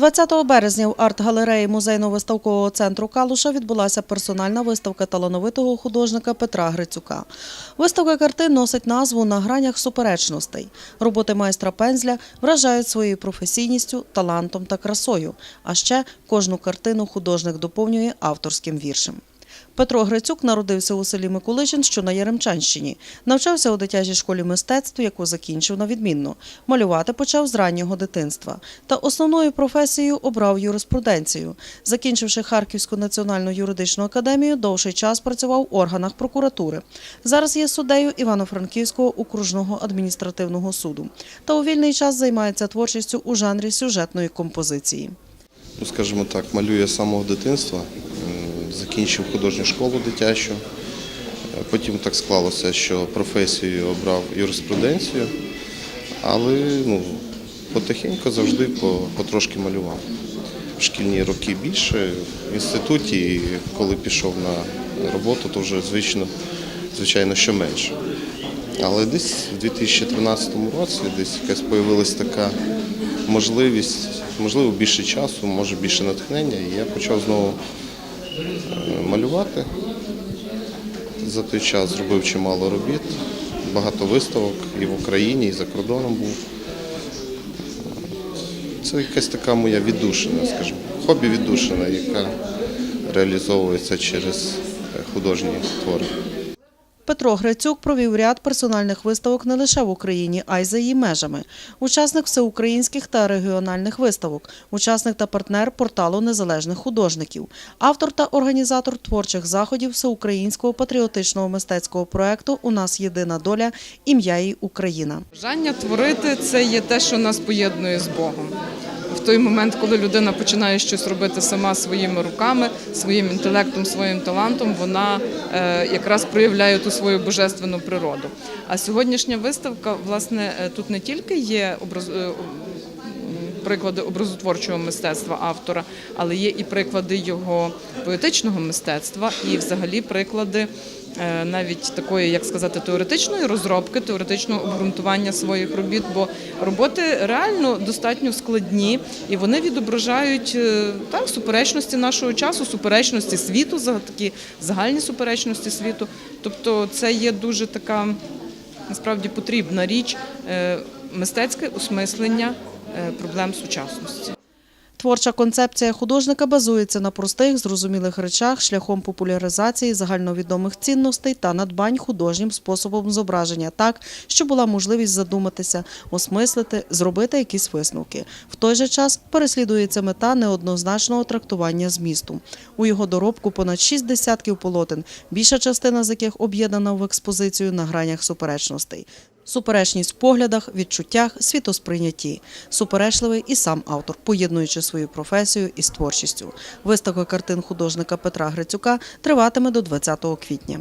20 березня в арт-галереї музейно-виставкового центру Калуша відбулася персональна виставка талановитого художника Петра Грицюка. Виставка картин носить назву На гранях суперечностей. Роботи майстра пензля вражають своєю професійністю, талантом та красою. А ще кожну картину художник доповнює авторським віршем. Петро Грицюк народився у селі Миколичин, що на Яремчанщині. Навчався у дитячій школі мистецтв, яку закінчив на відмінно. Малювати почав з раннього дитинства. Та основною професією обрав юриспруденцію. Закінчивши Харківську національну юридичну академію, довший час працював в органах прокуратури. Зараз є суддею Івано-Франківського окружного адміністративного суду. Та у вільний час займається творчістю у жанрі сюжетної композиції. ну, скажімо так, малює з самого дитинства. Закінчив художню школу дитячу. Е, Потім так склалося, що професію обрав юриспруденцію, але ну, потихеньку завжди потрошки малював. В шкільні роки більше, в інституті, коли пішов на роботу, то вже звично, звичайно, що менше. Але десь в 2013 році десь якась з'явилася така можливість, можливо, більше часу, може більше натхнення, і я почав знову малювати. За той час зробив чимало робіт, багато виставок і в Україні, і за кордоном був. Це якась така моя віддушина, скажімо, хобі віддушина, яка реалізовується через художні твори. Петро Грицюк провів ряд персональних виставок не лише в Україні, а й за її межами. Учасник всеукраїнських та регіональних виставок, учасник та партнер порталу незалежних художників, автор та організатор творчих заходів всеукраїнського патріотичного мистецького проекту У нас єдина доля ім'я їй Україна. Бажання творити це є те, що нас поєднує з Богом. Той момент, коли людина починає щось робити сама своїми руками, своїм інтелектом, своїм талантом, вона е, якраз проявляє ту свою божественну природу. А сьогоднішня виставка, власне, е, тут не тільки є образ. е, Приклади образотворчого мистецтва автора, але є і приклади його поетичного мистецтва, і взагалі приклади навіть такої, як сказати, теоретичної розробки, теоретичного обґрунтування своїх робіт, бо роботи реально достатньо складні і вони відображають е, так суперечності нашого часу, суперечності світу, такі загальні суперечності світу. Тобто, це є дуже така насправді потрібна річ е, мистецьке осмислення е, проблем сучасності. Творча концепція художника базується на простих, зрозумілих речах шляхом популяризації загальновідомих цінностей та надбань художнім способом зображення так, щоб була можливість задуматися, осмислити, зробити якісь висновки. В той же час переслідується мета неоднозначного трактування змісту. У його доробку понад шість десятків полотен, більша частина з яких об'єднана в експозицію на гранях суперечностей. Суперечність в поглядах, відчуттях, світосприйнятті. Суперечливий і сам автор, поєднуючи свою професію із творчістю. Виставка картин художника Петра Грицюка триватиме до 20 квітня.